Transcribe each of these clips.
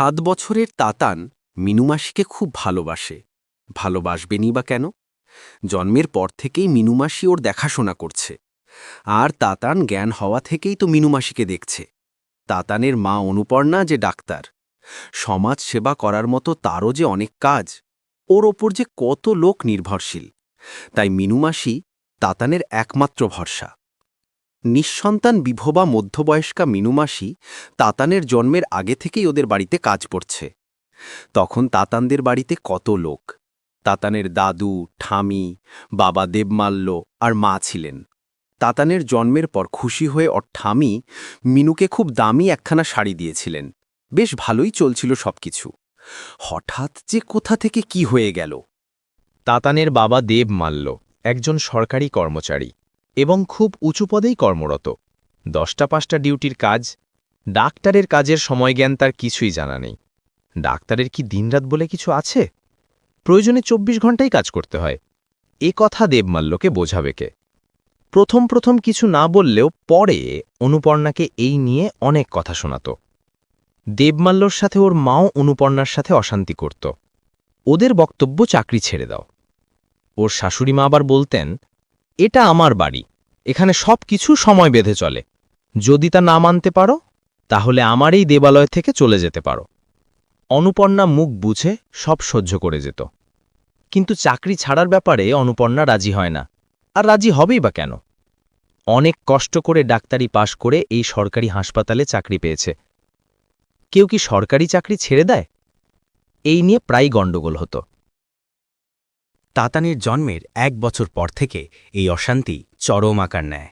সাত বছরের তাতান মিনুমাসিকে খুব ভালোবাসে। ভালোবাসবেনই বা কেন? জন্মের পর থেকেই মিনুমাসি ওর দেখাশোনা করছে। আর তাতান জ্ঞান হওয়া থেকেই তো মিনুমাসিকে দেখছে। তাতানের মা অনুপর্ণা যে ডাক্তার, সমাজ সেবা করার মতো তারও যে অনেক কাজ, ওর ওপর যে কত লোক নির্ভরশীল, তাই মিনুমাসি তাতানের একমাত্র ভরসা। নিঃসন্তান বিভবা মধ্যবয়স্কা মিনুমাসি তাতানের জন্মের আগে থেকেই ওদের বাড়িতে কাজ পড়ছে তখন তাতানদের বাড়িতে কত লোক। তাতানের দাদু, ঠামি, বাবা দেবমাল্য আর মা ছিলেন। তাতানের জন্মের পর খুশি হয়ে ওর ঠামি মিনুকে খুব দামি একখানা শাড়ি দিয়েছিলেন। বেশ ভালোই চলছিল সবকিছু। হঠাৎ যে কোথা থেকে কি হয়ে গেল? তাতানের বাবা দেব মাল্য একজন সরকারি কর্মচারী। এবং খুব উঁচু পদেই কর্মরত। দশটা পাঁচটা ডিউটির কাজ, ডাক্তারের কাজের সময়জ্ঞান তার কিছুই জানা নেই। ডাক্তারের কি দিনরাত বলে কিছু আছে? প্রয়োজনে চব্বিশ ঘন্টাই কাজ করতে হয়। এ কথা দেবমাল্যকে বোঝাবে কে? প্রথম প্রথম কিছু না বললেও পরে অনুপর্ণাকে এই নিয়ে অনেক কথা শোনাত। দেবমাল্যর সাথে ওর মাও অনুপর্ণার সাথে অশান্তি করত। ওদের বক্তব্য চাকরি ছেড়ে দাও। ওর শাশুড়ি মা আবার বলতেন, এটা আমার বাড়ি। এখানে সব কিছু সময় বেঁধে চলে। যদি তা না মানতে পারো, তাহলে আমার এই দেবালয় থেকে চলে যেতে পারো। অনুপর্ণা মুখ বুঝে সব সহ্য করে যেত। কিন্তু চাকরি ছাড়ার ব্যাপারে অনুপর্ণা রাজি হয় না। আর রাজি হবেই বা কেন? অনেক কষ্ট করে ডাক্তারি পাশ করে এই সরকারি হাসপাতালে চাকরি পেয়েছে। কেউ কি সরকারি চাকরি ছেড়ে দেয়? এই নিয়ে প্রায় গণ্ডগোল হতো। তাতানের জন্মের এক বছর পর থেকে এই অশান্তি চরম আকার নেয়।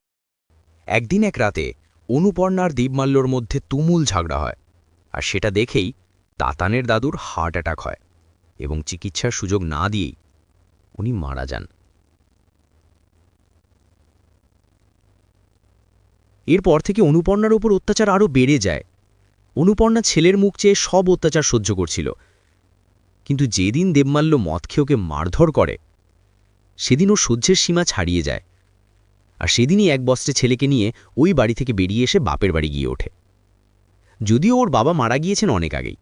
একদিন এক রাতে অনুপর্ণার দীপমাল্যর মধ্যে তুমুল ঝগড়া হয় আর সেটা দেখেই তাতানের দাদুর হার্ট অ্যাটাক হয় এবং চিকিৎসার সুযোগ না দিয়েই উনি মারা যান। এরপর থেকে অনুপর্ণার উপর অত্যাচার আরও বেড়ে যায়। অনুপর্ণা ছেলের মুখ চেয়ে সব অত্যাচার সহ্য করছিল। কিন্তু যেদিন দেবমাল্য মদ খেয়ে ওকে মারধর করে, সেদিন ও সহ্যের সীমা ছাড়িয়ে যায়। আর সেদিনই এক বস্ত্রে ছেলেকে নিয়ে ওই বাড়ি থেকে বেরিয়ে এসে বাপের বাড়ি গিয়ে ওঠে। যদিও ওর বাবা মারা গিয়েছেন অনেক আগেই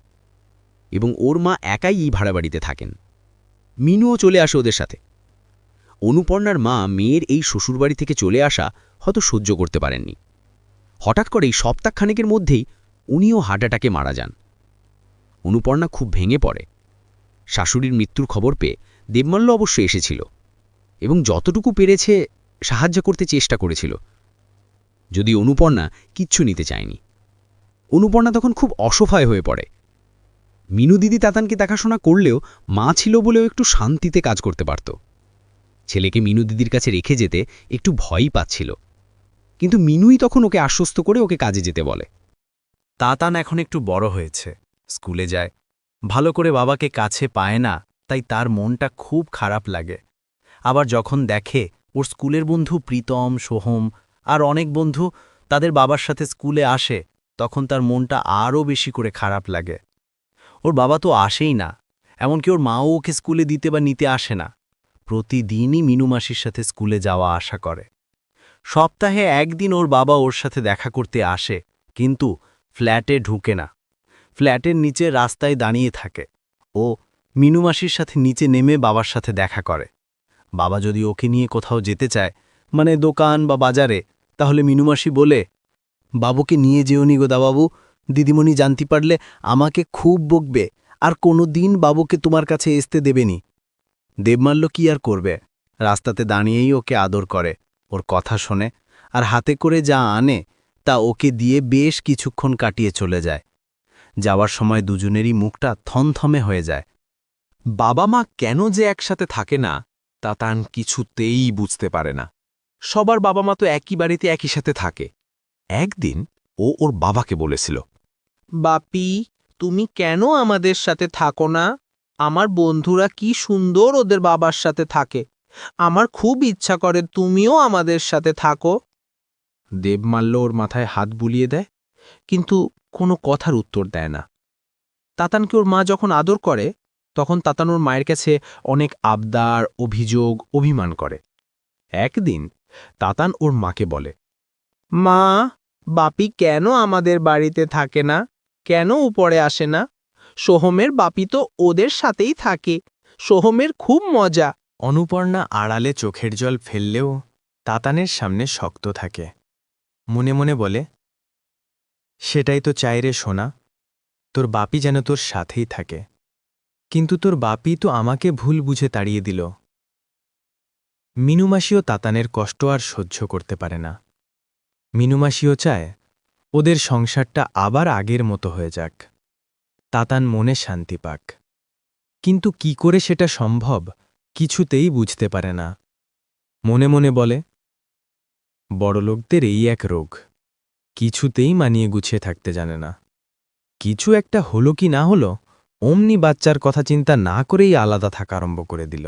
এবং ওর মা একাই এই ভাড়া বাড়িতে থাকেন। মিনুও চলে আসে ওদের সাথে। অনুপর্ণার মা মেয়ের এই শ্বশুরবাড়ি থেকে চলে আসা হয়তো সহ্য করতে পারেননি। হঠাৎ করেই সপ্তাহখানেকের মধ্যেই উনিও হার্ট অ্যাটাকে মারা যান। অনুপর্ণা খুব ভেঙে পড়ে। শাশুড়ির মৃত্যুর খবর পেয়ে দেবমাল্য অবশ্য এসেছিল এবং যতটুকু পেরেছে সাহায্য করতে চেষ্টা করেছিল। যদি অনুপর্ণা কিচ্ছু নিতে চায়নি। অনুপর্ণা তখন খুব অসহায় হয়ে পড়ে। মিনু দিদি তাতানকে দেখাশোনা করলেও মা ছিল বলেও একটু শান্তিতে কাজ করতে পারত। ছেলেকে মিনু দিদির কাছে রেখে যেতে একটু ভয়ই পাচ্ছিল। কিন্তু মিনুই তখন ওকে আশ্বস্ত করে ওকে কাজে যেতে বলে। তাতান এখন একটু বড় হয়েছে, স্কুলে যায়। ভালো করে বাবাকে কাছে পায় না, তাই তার মনটা খুব খারাপ লাগে। আবার যখন দেখে ওর স্কুলের বন্ধু প্রীতম, সোহম আর অনেক বন্ধু তাদের বাবার সাথে স্কুলে আসে, তখন তার মনটা আরও বেশি করে খারাপ লাগে। ওর বাবা তো আসেই না, এমনকি ওর মাও ওকে স্কুলে দিতে বা নিতে আসে না। প্রতিদিনই মিনুমাসির সাথে স্কুলে যাওয়া আশা করে। সপ্তাহে একদিন ওর বাবা ওর সাথে দেখা করতে আসে, কিন্তু ফ্ল্যাটে ঢুকে না। ফ্ল্যাটের নিচে রাস্তায় দাঁড়িয়ে থাকে। ও মিনুমাসির সাথে নিচে নেমে বাবার সাথে দেখা করে। বাবা যদি ওকে নিয়ে কোথাও যেতে চায় মানে দোকান বা বাজারে, তাহলে মিনুমাসি বলে, বাবুকে নিয়ে যেওনি গো দাবাবু, দিদিমণি জানতে পারলে আমাকে খুব বকবে, আর কোনো দিন বাবুকে তোমার কাছে এসতে দেবেনি দেবমাল্য কি আর করবে? রাস্তাতে দাঁড়িয়েই ওকে আদর করে, ওর কথা শোনে, আর হাতে করে যা আনে, তা ওকে দিয়ে বেশ কিছুক্ষণ কাটিয়ে চলে যায়। যাওয়ার সময় দুজনেরই মুখটা থমথমে হয়ে যায়। বাবা মা কেন যে একসাথে থাকে না? তা তান কিছুতেই বুঝতে পারে না। সবার বাবা মা তো একই বাড়িতে একই সাথে থাকে। একদিন ও ওর বাবাকে বলেছিল বাপি তুমি কেন আমাদের সাথে থাকো না? আমার বন্ধুরা কি সুন্দর ওদের বাবার সাথে থাকে। আমার খুব ইচ্ছা করে তুমিও আমাদের সাথে থাকো। দেবমাল্য ওর মাথায় হাত বুলিয়ে দেয় কিন্তু কোনো কথার উত্তর দেয় না। তাতানকে ওর মা যখন আদর করে তখন তাতান ওর মায়ের কাছে অনেক আবদার, অভিযোগ, অভিমান করে। একদিন তাতান ওর মাকে বলে, মা, বাপি কেন আমাদের বাড়িতে থাকে না? কেন উপরে আসে না? সোহমের বাপি তো ওদের সাথেই থাকে। সোহমের খুব মজা অনুপর্ণা আড়ালে চোখের জল ফেললেও তাতানের সামনে শক্ত থাকে। মনে মনে বলে, সেটাই তো চাই রে সোনা। তোর বাপি যেন তোর সাথেই থাকে। কিন্তু তোর বাপি তো আমাকে ভুল বুঝে তাড়িয়ে দিল। মিনুমাসিও তাতানের কষ্ট আর সহ্য করতে পারে না। মিনুমাসিও চায়, ওদের সংসারটা আবার আগের মতো হয়ে যাক। তাতান মনে শান্তি পাক। কিন্তু কি করে সেটা সম্ভব, কিছুতেই বুঝতে পারে না। মনে মনে বলে, বড়লোকদের এই এক রোগ, কিছুতেই মানিয়ে গুছিয়ে থাকতে জানে না। কিছু একটা হলো কি না হলো অমনি বাচ্চার কথা চিন্তা না করেই আলাদা থাকা আরম্ভ করে দিল।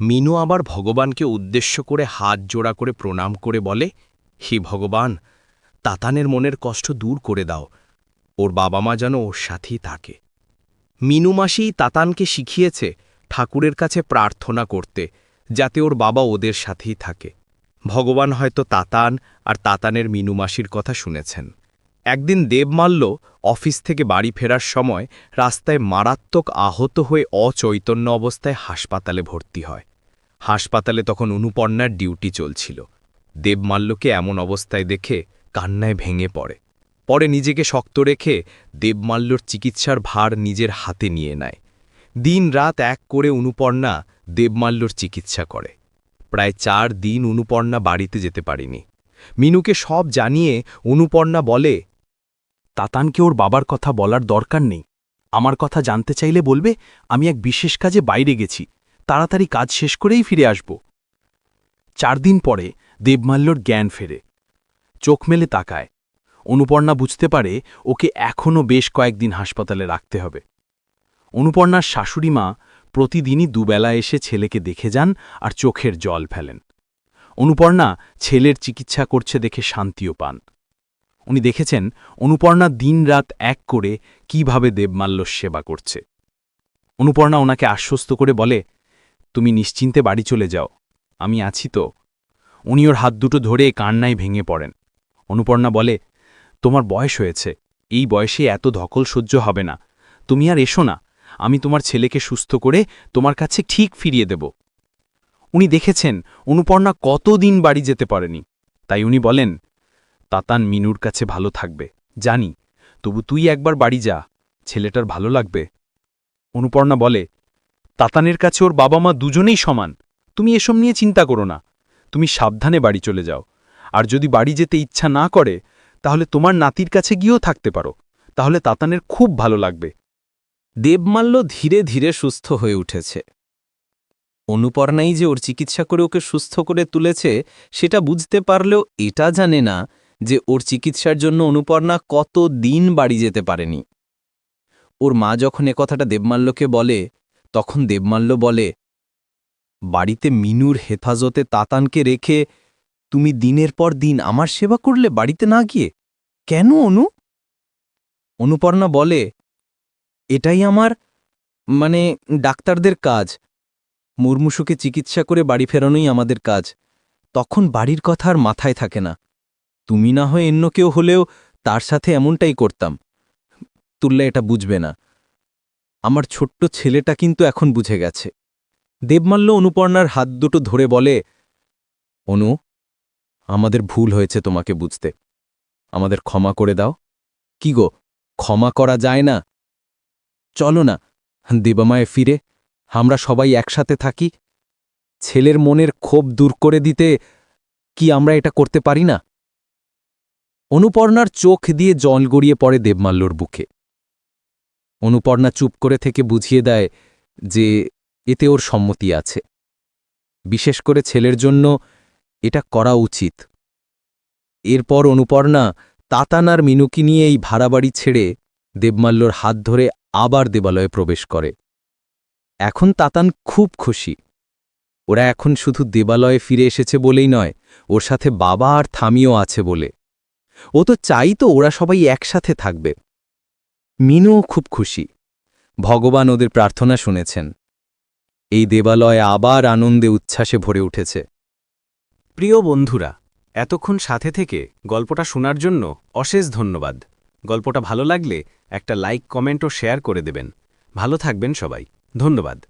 মিনু আবার ভগবানকে উদ্দেশ্য করে হাত জোড়া করে প্রণাম করে বলে, হে ভগবান, তাতানের মনের কষ্ট দূর করে দাও। ওর বাবা মা যেন ওর সাথেই থাকে। মিনু মাসিই তাতানকে শিখিয়েছে ঠাকুরের কাছে প্রার্থনা করতে, যাতে ওর বাবা ওদের সাথেই থাকে। ভগবান হয়তো তাতান আর তাতানের মিনু মাসির কথা শুনেছেন। একদিন দেবমাল্য অফিস থেকে বাড়ি ফেরার সময় রাস্তায় মারাত্মক আহত হয়ে অচৈতন্য অবস্থায় হাসপাতালে ভর্তি হয়। হাসপাতালে তখন অনুপর্ণার ডিউটি চলছিল। দেবমাল্যকে এমন অবস্থায় দেখে কান্নায় ভেঙে পড়ে। পরে নিজেকে শক্ত রেখে দেবমাল্যর চিকিৎসার ভার নিজের হাতে নিয়ে নেয়। দিন রাত এক করে অনুপর্ণা দেবমাল্যর চিকিৎসা করে। প্রায় চার দিন অনুপর্ণা বাড়িতে যেতে পারেনি। মিনুকে সব জানিয়ে অনুপর্ণা বলে তাতানকে ওর বাবার কথা বলার দরকার নেই। আমার কথা জানতে চাইলে বলবে, আমি এক বিশেষ কাজে বাইরে গেছি। তাড়াতাড়ি কাজ শেষ করেই ফিরে আসব। চার দিন পরে দেবমাল্যর জ্ঞান ফেরে। চোখ মেলে তাকায়। অনুপর্ণা বুঝতে পারে ওকে এখনও বেশ কয়েকদিন হাসপাতালে রাখতে হবে। অনুপর্ণার শাশুড়ি মা প্রতিদিনই দুবেলা এসে ছেলেকে দেখে যান আর চোখের জল ফেলেন। অনুপর্ণা ছেলের চিকিৎসা করছে দেখে শান্তিও পান। উনি দেখেছেন অনুপর্ণা দিনরাত এক করে কীভাবে দেবমাল্য সেবা করছে। অনুপর্ণা ওনাকে আশ্বস্ত করে বলে, তুমি নিশ্চিন্তে বাড়ি চলে যাও, আমি আছি তো। উনি ওর হাত দুটো ধরে কান্নায় ভেঙে পড়েন। অনুপর্ণা বলে, তোমার বয়স হয়েছে, এই বয়সে এত ধকল সহ্য হবে না। তুমি আর এসো না, আমি তোমার ছেলেকে সুস্থ করে তোমার কাছে ঠিক ফিরিয়ে দেব। উনি দেখেছেন অনুপর্ণা কতদিন বাড়ি যেতে পারেনি। তাই উনি বলেন তাতান মিনুর কাছে ভালো থাকবে। জানি, তবু তুই একবার বাড়ি যা, ছেলেটার ভালো লাগবে। অনুপর্ণা বলে, তাতানের কাছে ওর বাবা মা দুজনেই সমান। তুমি এসব নিয়ে চিন্তা করো না। তুমি সাবধানে বাড়ি চলে যাও। আর যদি বাড়ি যেতে ইচ্ছা না করে, তাহলে তোমার নাতির কাছে গিয়েও থাকতে পারো। তাহলে তাতানের খুব ভালো লাগবে। দেবমাল্য ধীরে ধীরে সুস্থ হয়ে উঠেছে। অনুপর্ণাই যে ওর চিকিৎসা করে ওকে সুস্থ করে তুলেছে, সেটা বুঝতে পারলেও এটা জানে না যে ওর চিকিৎসার জন্য অনুপর্ণা কত দিন বাড়ি যেতে পারেনি। ওর মা যখন এ কথাটা দেবমাল্যকে বলে, তখন দেবমাল্য বলে, বাড়িতে মিনুর হেফাজতে তাতানকে রেখে তুমি দিনের পর দিন আমার সেবা করলে বাড়িতে না গিয়ে? কেন অনু? অনুপর্ণা বলে, এটাই আমার মানে ডাক্তারদের কাজ। মুর্মুষুকে চিকিৎসা করে বাড়ি ফেরানোই আমাদের কাজ। তখন বাড়ির কথা আর মাথায় থাকে না। তুমি না হয় অন্য কেউ হলেও তার সাথে এমনটাই করতাম। তুললে এটা বুঝবে না। আমার ছোট্ট ছেলেটা কিন্তু এখন বুঝে গেছে। দেবমাল্য অনুপর্ণার হাত দুটো ধরে বলে, অনু, আমাদের ভুল হয়েছে তোমাকে বুঝতে। আমাদের ক্ষমা করে দাও। কি গো, ক্ষমা করা যায় না? চলো না, দেবামায় ফিরে, আমরা সবাই একসাথে থাকি। ছেলের মনের ক্ষোভ দূর করে দিতে কি আমরা এটা করতে পারি না? অনুপর্ণার চোখ দিয়ে জল গড়িয়ে পড়ে দেবমাল্যর বুকে। অনুপর্ণা চুপ করে থেকে বুঝিয়ে দেয় যে এতে ওর সম্মতি আছে। বিশেষ করে ছেলের জন্য এটা করা উচিত। এরপর অনুপর্ণা তাতানার মিনুকি নিয়ে এই ভাড়াবাড়ি ছেড়ে দেবমাল্যর হাত ধরে আবার দেবালয়ে প্রবেশ করে। এখন তাতান খুব খুশি। ওরা এখন শুধু দেবালয়ে ফিরে এসেছে বলেই নয়, ওর সাথে বাবা আর থামিও আছে বলে। ও তো চাই তো ওরা সবাই একসাথে থাকবে। মিনুও খুব খুশি। ভগবান ওদের প্রার্থনা শুনেছেন। এই দেবালয় আবার আনন্দে উচ্ছ্বাসে ভরে উঠেছে। প্রিয় বন্ধুরা, এতক্ষণ সাথে থেকে গল্পটা শোনার জন্য অশেষ ধন্যবাদ। গল্পটা ভালো লাগলে একটা লাইক, কমেন্ট ও শেয়ার করে দেবেন। ভালো থাকবেন সবাই। ধন্যবাদ।